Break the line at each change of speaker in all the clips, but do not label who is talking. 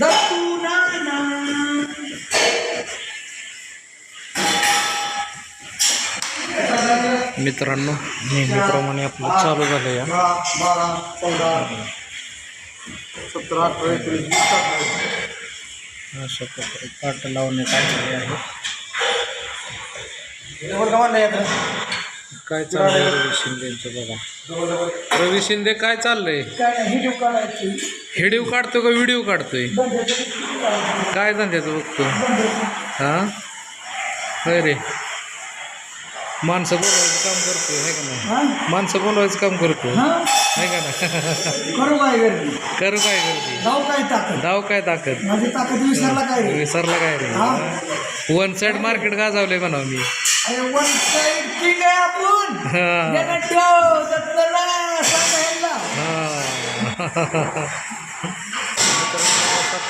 दत्तू नाना
मित्रांनो नेहमीप्रमाणे आपलं चालू झालं या
अकरा बारा चौदा सतरा अठरा एकोणीस वीस अठ्ठावीस.
अशा प्रकारे पाट लावण्यात आलेले आहे? काय चाललंय रवी शिंदेचं बघा. रवी शिंदे काय चाललंय?
व्हिडिओ
काढतो का व्हिडिओ काढतोय? काय धंद्याचं बघतो हा? रे. माणसं बोलवायचं काम करतोय है का नाही?
हा?
माणसं बोलवायचं काम करतो
हा?
है का नाही?
करू काय गर्दी?
करू काय
जाऊ काय ताकद?
दाव काय ताकद?
माझी ताकद विसरला काय रे?
विसरला काय रे?
हा?
वन साइड मार्केट गाजवलंय म्हणा मी.
अरे वन साइड किंग आहे आपण.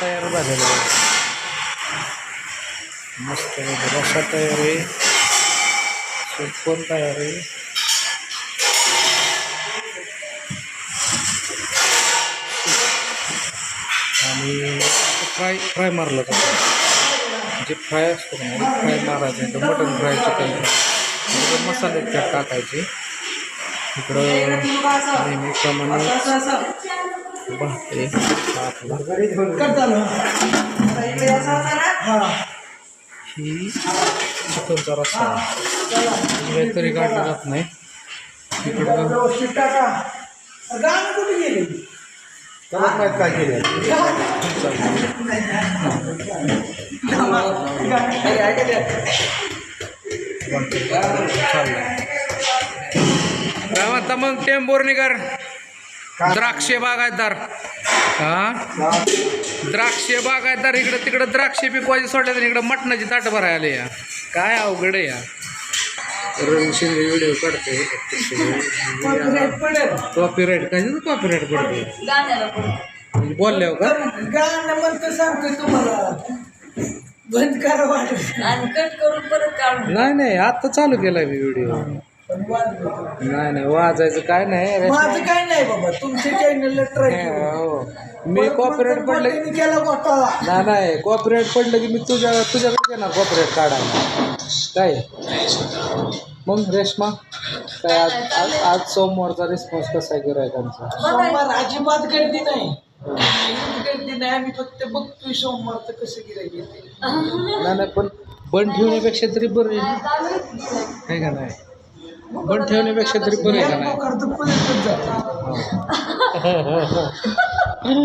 तयार झालेला आहे. मस्त आहे. रस्सा तयार आहे. पण तयार आहे? आणि फ्राय फ्राय मारलं जातं जे फ्राय असतो ना फ्राय मारायचं तर मटन फ्राय चिकन फ्राय. मसाले त्यात टाकायचे. इकडं नेहमीप्रमाणे भाकरी.
हा.
चिकनचा रस्सा आहे तरी काढला जात नाही
त्याला काय केलं
मग टेंबोर्णीकर द्राक्षे बागायतदार. हा? द्राक्षे बागायतदार इकडं तिकडं द्राक्षे पिकवायचे सोडल्या तर इकडं मटणाची ताट भरायला आले या. काय अवघड आहे या. व्हिडिओ काढते.
पडेल.
कॉपीराईट काय कॉपीराईट पडते
गाण्याला पडतो
बोलल्यावर का?
गाणं म्हणतं सांगतोय तुम्हाला. बंद करा वाटत.
आणि कट करून परत काढून
नाही नाही आता चालू केलाय मी व्हिडिओ. नाही नाही वाजायचं काय नाही रेश्मा-
माझं काय नाही बाबा तुमच्या चॅनलला ट्राय
हो. मी कॉपीराईट पडलं की
केला घोटाळा.
नाही नाही कॉपीराईट पडलं की मी तुझ्या तुझ्याकडे येणार कॉपीराईट काढायला. काय? मग रेश्मा काय आज आज आज सोमवारचा रिस्पॉन्स कसा आहे गिरायकांचा
सोमवार अजिबात गर्दी नाही. गर्दी नाही. आम्ही फक्त बघतोय सोमवारचं कसं गिरायक येते
नाही नाही पण बंद ठेवण्यापेक्षा तरी बरं आहे. आहे का नाही? बंद ठेवण्यापेक्षा तरी बरं आहे का नाही.
करतो पळतच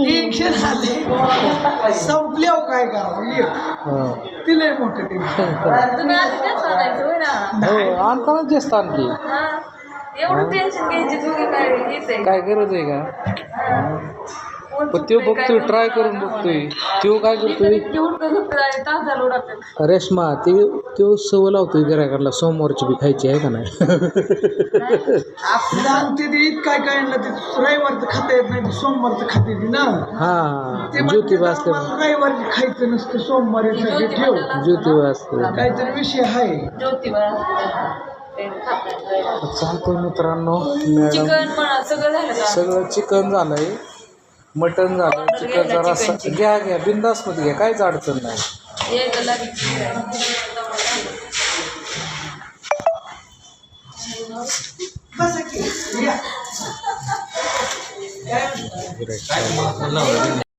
टेन्शन आले. संपल्यावर काय करावं? एक.
हो.
ते लय मोठं टेन्शन
तुम्ही आधी तेच सांगायचं होय ना?
हो आणतानाच जास्त आणखी.
हा. एवढं टेन्शन घ्यायची तुम्ही काय हेच आहे.
काय गरज आहे का? पण तो बघतोय ट्राय. करून बघतोय. तो काय करतोय? रेश्मा ते तो सवय लावतोय गिरायकाला सोमवारची बी खायची आहे का नाही?
ते काय काय रविवारचं खाता येत नाही सोमवारचं खाते ना.
हा ज्योतिबा असते
आम्हाला रविवारी खायचं नसतं सोमवारी ठेव.
ज्योतिबा असते.
काहीतरी विषय आहे.
ज्योतिबा.
चालतंय मित्रांनो मॅडम.
चिकन म्हणा सगळं झालं
चिकन मटन चिकनचा रस्सा घ्या घ्या बिंदासमध्ये घ्या काहीच अडचण नाही
या.
गिऱ्हाईक चालू.